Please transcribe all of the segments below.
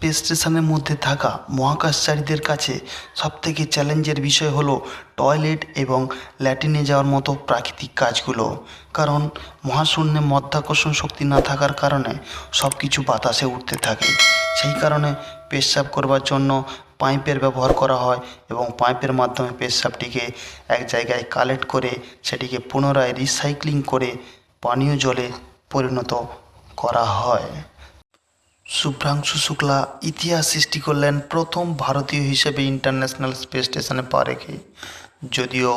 Space স্টেশনের মধ্যে থাকা মহাকাশচারীদের কাছে সবথেকে চ্যালেঞ্জের বিষয় হলো টয়লেট এবং ল্যাট্রিনে যাওয়ার মতো প্রাকৃতিক কাজগুলো। কারণ মহাশূন্যে মধ্যাকর্ষণ শক্তি না থাকার কারণে সব কিছু বাতাসে উঠতে থাকে। সেই কারণে পেচ্ছাপ করবার জন্য পাইপের ব্যবহার করা হয় এবং পাইপের মাধ্যমে পেচ্ছাপটিকে এক জায়গায় কালেক্ট করে সেটিকে পুনরায় রিসাইক্লিং করে পানীয় জলে পরিণত করা হয়। শুভ্রাংশু শুক্লা ইতিহাস সৃষ্টি করলেন প্রথম ভারতীয় হিসেবে ইন্টারন্যাশনাল স্পেস স্টেশনে পা রেখে। যদিও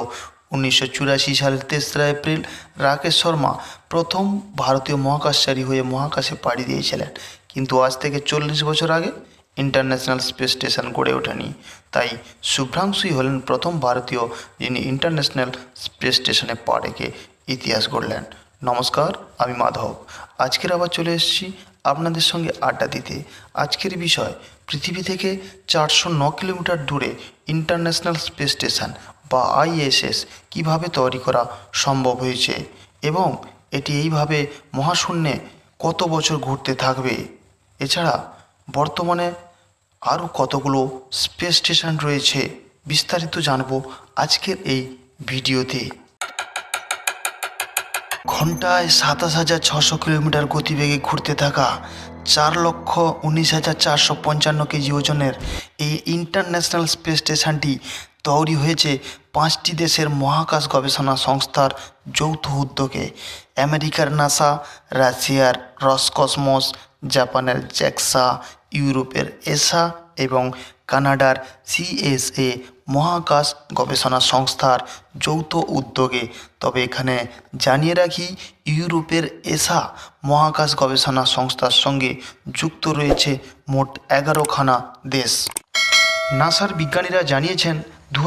উনিশশো চুরাশি সালের তেসরা এপ্রিল রাকেশ শর্মা প্রথম ভারতীয় মহাকাশচারী হয়ে মহাকাশে পাড়ি দিয়েছিলেন। কিন্তু আজ থেকে চল্লিশ বছর আগে ইন্টারন্যাশনাল স্পেস স্টেশন গড়ে ওঠেনি। তাই শুভ্রাংশুই হলেন প্রথম ভারতীয় যিনি ইন্টারন্যাশনাল স্পেস স্টেশনে পা রেখে ইতিহাস গড়লেন। নমস্কার, আমি মাধব। আজকের আবার চলে এসেছি আপনাদের সঙ্গে আড্ডা দিতে। আজকের বিষয়, পৃথিবী থেকে চারশো ন কিলোমিটার দূরে ইন্টারন্যাশনাল স্পেস স্টেশন বা আইএসএস কীভাবে তৈরি করা সম্ভব হয়েছে এবং এটি এইভাবে মহাশূন্যে কত বছর ঘুরতে থাকবে? এছাড়া বর্তমানে আরও কতগুলো স্পেস স্টেশন রয়েছে বিস্তারিত জানব আজকের এই ভিডিওতে। ঘন্টায় সাতাশ হাজার ছশো কিলোমিটার গতিবেগে ঘুরতে থাকা চার লক্ষ উনিশ হাজার চারশো পঞ্চান্ন কেজি ওজনের এই ইন্টারন্যাশনাল স্পেস স্টেশনটি তৈরি হয়েছে পাঁচটি দেশের মহাকাশ গবেষণা সংস্থার যৌথ উদ্যোগে। আমেরিকার নাসা, রাশিয়ার রসকসমস, জাপানের জ্যাক্সা, ইউরোপের এসা এবং কানাডার সিএসএ মহাকাশ গবেষণা সংস্থার যৌথ উদ্যোগে। তবে এখানে জানিয়ে রাখি, ইউরোপের এসা মহাকাশ গবেষণা সংস্থার সঙ্গে যুক্ত রয়েছে মোট এগারোখানা দেশ। নাসার বিজ্ঞানীরা জানিয়েছেন দু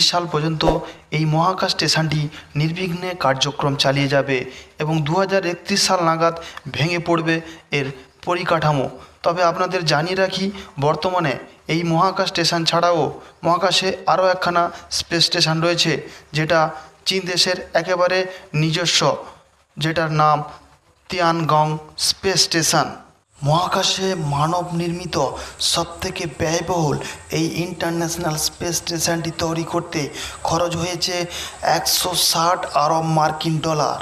সাল পর্যন্ত এই মহাকাশ স্টেশনটি নির্বিঘ্নে কার্যক্রম চালিয়ে যাবে এবং দু হাজার একত্রিশ সাল নাগাদ ভেঙে পড়বে এর পরিকাঠামো। তবে আপনাদের জানিয়ে রাখি, বর্তমানে এই মহাকাশ স্টেশন ছাড়াও মহাকাশে আরও একখানা স্পেস স্টেশন রয়েছে, যেটা চীন দেশের একেবারে নিজস্ব, যেটার নাম তিয়ানগং স্পেস স্টেশন। মহাকাশে মানব নির্মিত সবথেকে ব্যয়বহুল এই ইন্টারন্যাশনাল স্পেস স্টেশনটি তৈরি করতে খরচ হয়েছে একশো ষাট আরব মার্কিন ডলার,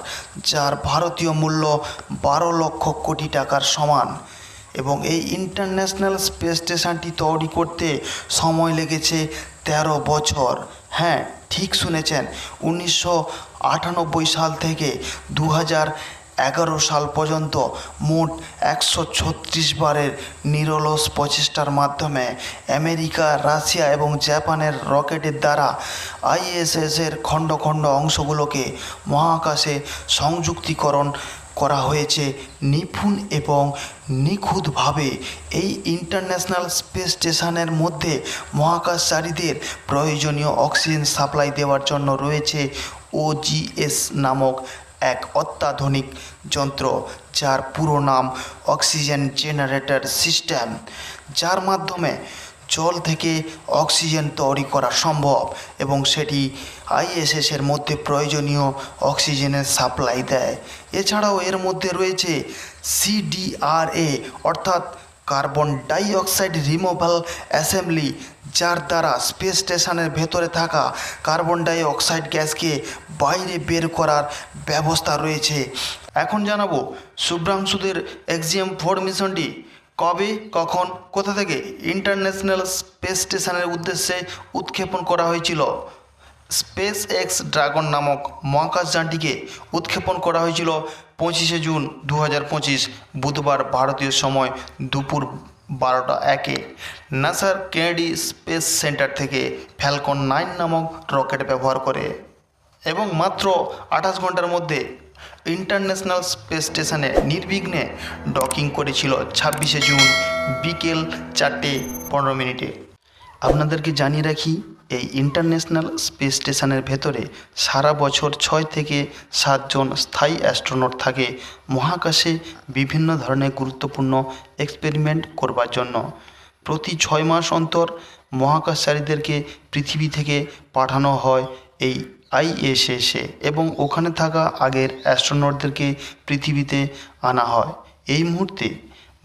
যার ভারতীয় মূল্য বারো লক্ষ কোটি টাকার সমান। এবং এই ইন্টারন্যাশনাল স্পেস স্টেশনটি তৈরি করতে সময় লেগেছে তেরো বছর। হ্যাঁ ঠিক শুনেছেন, উনিশশো আটানব্বই সাল থেকে দু হাজার এগারো সাল পর্যন্ত মোট একশো ছত্রিশ বারের নিরলস প্রচেষ্টার মাধ্যমে আমেরিকা, রাশিয়া এবং জাপানের রকেটের দ্বারা আইএসএসের খণ্ড খণ্ড অংশগুলোকে মহাকাশে সংযুক্তিকরণ করা হয়েছে নিপুণ এবং নিখুঁতভাবে এই ইন্টারন্যাশনাল স্পেস স্টেশনের মধ্যে মহাকাশচারীদের প্রয়োজনীয় অক্সিজেন সাপ্লাই দেওয়ার জন্য রয়েছে ওজিএস নামক এক অত্যাধুনিক যন্ত্র, যার পুরো নাম অক্সিজেন জেনারেটর সিস্টেম। যার মাধ্যমে জল থেকে অক্সিজেন তৈরি করা সম্ভব এবং সেটি আইএসএসের মধ্যে প্রয়োজনীয় অক্সিজেনের সাপ্লাই দেয়। এছাড়াও এর মধ্যে রয়েছে সিডিআরএ অর্থাৎ carbon dioxide removal assembly, যার দ্বারা স্পেস স্টেশনের ভেতরে থাকা কার্বন ডাই অক্সাইড গ্যাসকে বাইরে বের করার ব্যবস্থা রয়েছে। এখন জানাব শুভ্রাংশুদের এক্সিএম ফোর মিশনটি কবে, কখন, কোথা থেকে ইন্টারন্যাশনাল স্পেস স্টেশনের উদ্দেশ্যে উৎক্ষেপণ করা হয়েছিল? স্পেস এক্স ড্রাগন নামক মহাকাশযানটিকে উৎক্ষেপণ করা হয়েছিল পঁচিশে জুন দু হাজার পঁচিশ, বুধবার ভারতীয় সময় দুপুর বারোটা একে। নাসার কেনেডি স্পেস সেন্টার থেকে ফ্যালকন নাইন নামক রকেট ব্যবহার করে। এবং মাত্র আঠাশ ঘণ্টার মধ্যে ইন্টারন্যাশনাল স্পেস স্টেশনে নির্বিঘ্নে ডকিং করেছিল ছাব্বিশে জুন বিকেল চারটে পনেরো মিনিটে। আপনাদেরকে জানিয়ে রাখি, এই ইন্টারন্যাশনাল স্পেস স্টেশনের ভেতরে সারা বছর ছয় থেকে সাতজন স্থায়ী অ্যাস্ট্রোনট থাকে। মহাকাশে বিভিন্ন ধরনের গুরুত্বপূর্ণ এক্সপেরিমেন্ট করবার জন্য। প্রতি ছয় মাস অন্তর মহাকাশচারীদেরকে পৃথিবী থেকে পাঠানো হয় এই আইএসএসে এবং ওখানে থাকা আগের অ্যাস্ট্রোনটদেরকে পৃথিবীতে আনা হয়। এই মুহূর্তে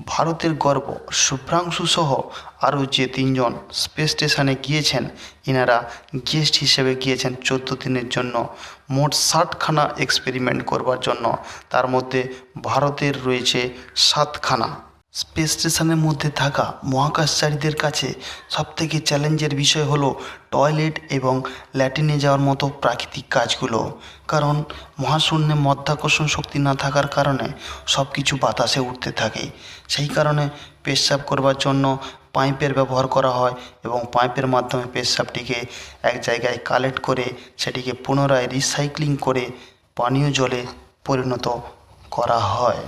ভারতের গর্ব শুভ্রাংশু সহ আরও যে তিনজন স্পেস স্টেশনে গিয়েছেন এনারা গেস্ট হিসেবে গিয়েছেন চোদ্দ দিনের জন্য। মোট ষাটখানা এক্সপেরিমেন্ট করবার জন্য। তার মধ্যে ভারতের রয়েছে সাতখানা। স্পেস স্টেশনের মধ্যে থাকা মহাকাশচারীদের কাছে সবথেকে চ্যালেঞ্জের বিষয় হলো টয়লেট এবং ল্যাট্রিনে যাওয়ার মতো প্রাকৃতিক কাজগুলো। কারণ মহাশূন্যে মধ্যাকর্ষণ শক্তি না থাকার কারণে সব কিছু বাতাসে উঠতে থাকে। সেই কারণে পেচ্ছাপ করবার জন্য পাইপের ব্যবহার করা হয় এবং পাইপের মাধ্যমে পেচ্ছাপটিকে এক জায়গায় কালেক্ট করে সেটিকে পুনরায় রিসাইক্লিং করে পানীয় জলে পরিণত করা হয়।